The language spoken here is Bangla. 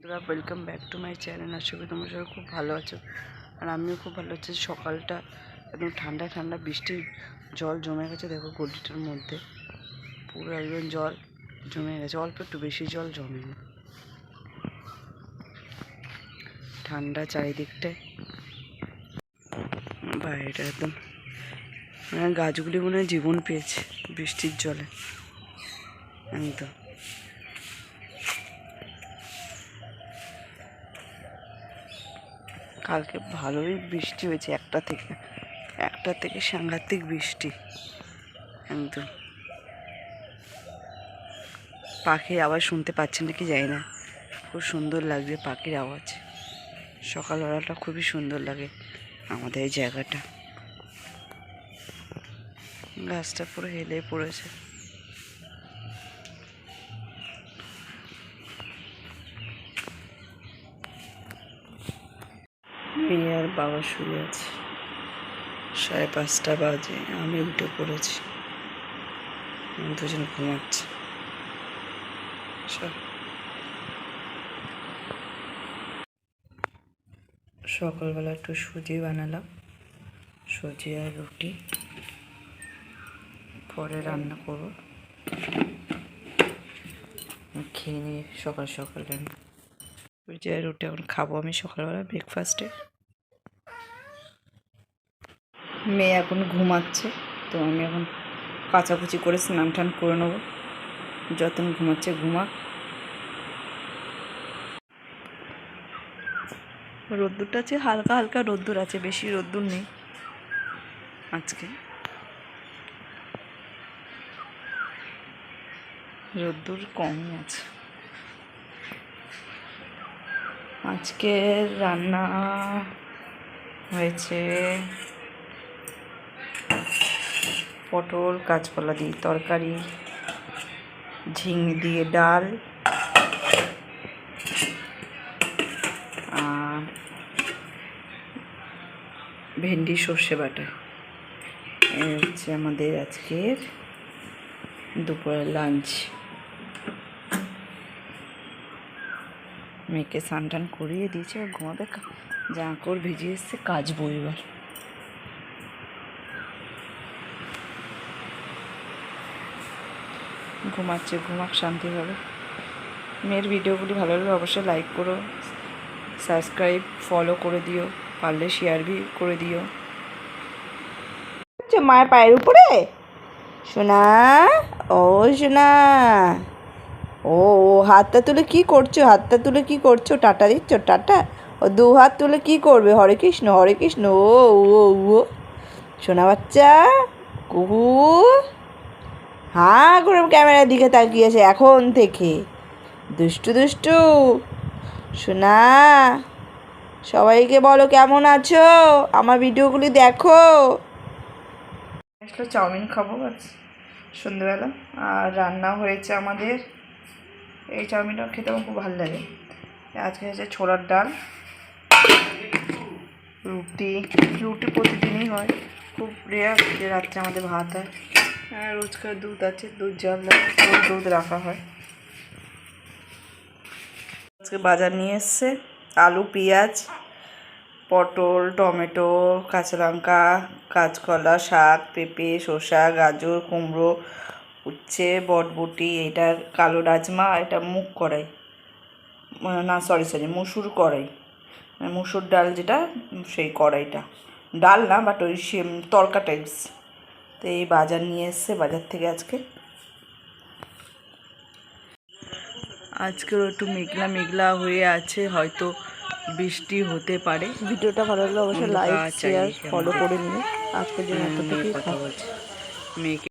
বন্ধুরা welcome back to my channel আশা করি তোমার সবাই খুব ভালো আছো। আর আমিও খুব ভালো আছি। সকালটা একদম ঠান্ডা ঠান্ডা বৃষ্টির জল জমে গেছে। দেখো গলিটার মধ্যে। পুরো একদম জল জমে গেছে। অল্প একটু বেশি জল জমে ঠান্ডা চারিদিকটায়। বাইরেটা একদম মানে গাছগুলি মনে হয় জীবন পেয়েছে বৃষ্টির জলে। একদম। কালকে ভালোই বৃষ্টি হয়েছে একটা থেকে। একটা থেকে সাংঘাতিক বৃষ্টি। একদম। পাখির আওয়াজ শুনতে পাচ্ছেন নাকি জানি না। খুব সুন্দর লাগছে পাখির আওয়াজ। সকালবেলাটা খুবই সুন্দর লাগে আমাদের এই জায়গাটা। গাছটা পুরো হেলে পড়েছে। মেয়ে আর বাবা শুয়ে আছে। সাড়ে পাঁচটা বাজে, আমি উঠে পড়েছি। দুজন ঘুমাচ্ছে। সকালবেলা একটু সুজি বানালাম। সুজি আর রুটি। পরে রান্না করব। খেয়ে নিয়ে সকাল সকাল সুজি আর রুটি এখন খাব আমি সকালবেলা ব্রেকফাস্টে মেয়ে এখন ঘুমাচ্ছে, তো আমি এখন কাচাকুচি করে স্নান টান করে নেব। যতন ঘুমাচ্ছে ঘুমাক। রোদ্দুরটা আছে হালকা হালকা রোদ্দুর আছে, বেশি রোদ্দুর নেই আজকে। রোদ্দুর কমই আছে। আজকে রান্না হয়েছে পটল কাঁচকলা দিয়ে তরকারি, ঝিঙে দিয়ে ডাল, আর ভেন্ডি, সর্ষে বাটা। হচ্ছে আমাদের আজকের দুপুরের লাঞ্চ মেয়েকে স্নান টান করিয়ে দিয়েছে, আর কা- জামা ভিজিয়ে এসছে কাজ এবার। ঘুমাচ্ছে, ঘুমাক শান্তিভাবে মেয়ের ভিডিওগুলি ভালো লাগলে অবশ্যই লাইক করো সাবস্ক্রাইব ফলো করে দিও, পারলে শেয়ার বি করে দিও। মায়ের পায়ের উপরে? সোনা, ও সোনা, ও হাতটা তুলে কি করছ? হাতটা তুলে কি করছ? টাটা দিচ্ছ? টাটা? ও দু হাত তুলে কি করবে? হরে কৃষ্ণ হরে কৃষ্ণ ও ও ও। সোনা বাচ্চা, কুহু। হ্যাঁ করে ক্যামেরার দিকে তাকিয়েছে এখন থেকে। দুষ্টু দুষ্টু। সোনা, সবাইকে বলো কেমন আছো? আমার ভিডিওগুলি দেখো। আসলে চাউমিন খাব সন্ধ্যেবেলা। আর রান্না হয়েছে আমাদের। এই চাউমিনটা খেতে আমার খুব ভালো লাগে। আজকে হয়েছে ছোলার ডাল, রুটি। রুটি প্রতিদিনই হয়। খুব রেয়ার রাত্রে আমাদের ভাত হয়। আর রোজকার দুধ আছে, দুধ জল দুধ রাখা হয়। আজকে বাজার নিয়ে এসছে, আলু, পেঁয়াজ, পটল, টমেটো, কাঁচা লঙ্কা, কাঁচকলা, শাক, পেঁপে, শসা, গাজর, কুমড়ো, উচ্ছে, বটবটি এটার কালো রাজমা, এটা মুগ মানে না সরি সরি মুসুর কড়াই। মানে মুসুর ডাল যেটা, সেই কড়াইটা। ডাল না বাট ওই সে তরকা টাইপস তো এই বাজার নিয়ে এসছে বাজার থেকে আজকে। আজকেও একটু মেঘলা মেঘলা হয়ে আছে হয়তো বৃষ্টি হতে পারে। ভিডিওটা ভালো লাগলে অবশ্যই লাইক শেয়ার ফলো করে নিয়ে আজকের জন্য এতটুকুই কথা থাক বলছে। মেয়েকে